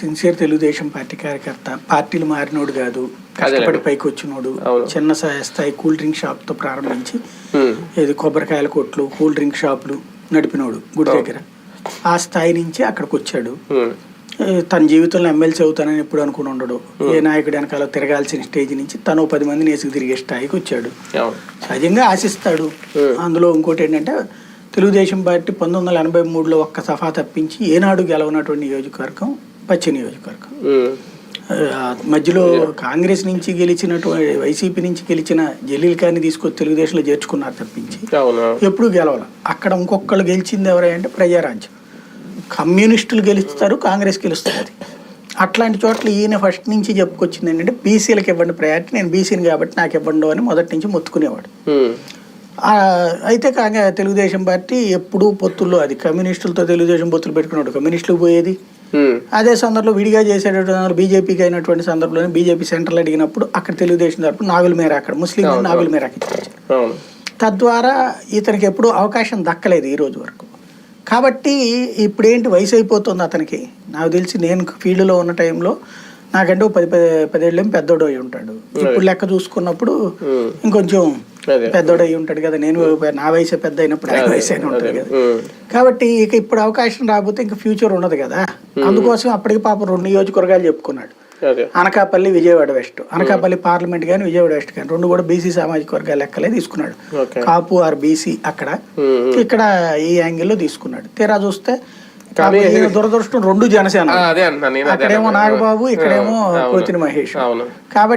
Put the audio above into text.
Sincere Telugu Desam party కార్యకర్త పార్టీలు మారినోడు కాదు కష్టపడి పైకి వచ్చినోడు. చిన్న స్థాయి- కూల్ డ్రింక్ షాప్తో ప్రారంభించి ఏది కొబ్బరికాయల కొట్లు కూల్ డ్రింక్ షాపులు నడిపినోడు గుడి దగ్గర. ఆ స్థాయి నుంచి అక్కడికి వచ్చాడు తన జీవితంలో ఎమ్మెల్సీ అవుతానని ఎప్పుడు అనుకుని ఉండడు. ఏ నాయకుడు వెనకాల తిరగాల్సిన స్టేజ్ నుంచి తను పది మందిని వేసుకు తిరిగే స్థాయికి వచ్చాడు. సహజంగా ఆశిస్తాడు. అందులో ఇంకోటి ఏంటంటే తెలుగుదేశం పార్టీ పంతొమ్మిది వందల ఎనభై మూడులో ఒక్క సఫా తప్పించి ఏనాడు గెలవనటువంటి నియోజకవర్గం పశ్చిమ నియోజకవర్గం. మధ్యలో కాంగ్రెస్ నుంచి గెలిచినటువంటి వైసీపీ నుంచి గెలిచిన జలీల్ ఖాన్ని తీసుకొచ్చి తెలుగుదేశంలో చేర్చుకున్నారు తప్పించి ఎప్పుడు గెలవాలి. అక్కడ ఇంకొకళ్ళు గెలిచింది ఎవరంటే ప్రజారాజ్యం. కమ్యూనిస్టులు గెలుస్తారు కాంగ్రెస్ గెలుస్తుంది అట్లాంటి చోట్ల ఈయన ఫస్ట్ నుంచి చెప్పుకొచ్చింది ఏంటంటే బీసీలకు ఇవ్వండి ప్రయారిటీ నేను బీసీని కాబట్టి నాకు ఇవ్వండు అని మొదటి నుంచి మొత్తుకునేవాడు. అయితే కాగా తెలుగుదేశం పార్టీ ఎప్పుడూ పొత్తుల్లో అది కమ్యూనిస్టులతో తెలుగుదేశం పొత్తులు పెట్టుకున్నాడు కమ్యూనిస్టులకు పోయేది అదే సందర్భంలో విడిగా చేసేటటువంటి బీజేపీకి అయినటువంటి సందర్భంలో బీజేపీ సెంట్రల్ అడిగినప్పుడు అక్కడ తెలుగుదేశం తరపు నాగుల మేర అక్కడ ముస్లిం. నాగుల మేరకు ఇచ్చారు అవును. తద్వారా ఇతనికి ఎప్పుడూ అవకాశం దక్కలేదు ఈ రోజు వరకు. కాబట్టి ఇప్పుడేంటి వయసు అయిపోతుంది అతనికి? నాకు తెలిసి నేను ఫీల్డ్లో ఉన్న టైంలో నాకంటే పది పది పదేళ్ళు పెద్దోడు అయి ఉంటాడు. ఇప్పుడు లెక్క చూసుకున్నప్పుడు ఇంకొంచెం పెద్దోడు అయి ఉంటాడు కదా నేను నా వయసే పెద్ద అయినప్పుడు ఆయన వయసు అయినా ఉంటుంది కదా. కాబట్టి ఇక ఇప్పుడు అవకాశం రాకపోతే ఇంకా ఫ్యూచర్ ఉండదు కదా. అందుకోసం అప్పటికి పాపం రెండు నియోజకవర్గాలు చెప్పుకున్నాడు. అనకాపల్లి విజయవాడ వెస్ట్. అనకాపల్లి పార్లమెంట్ కానీ విజయవాడ వెస్ట్ కానీ రెండు కూడా బీసీ సామాజిక వర్గాల లెక్కలే తీసుకున్నాడు. కాపు ఆర్ బీసీ అక్కడ. ఇక్కడ ఈ యాంగిల్లో తీసుకున్నాడు. తీరా చూస్తే దురదృష్టం రెండు జనసేన. అక్కడేమో. నాగబాబు ఇక్కడేమో. కోతిని మహేష్. కాబట్టి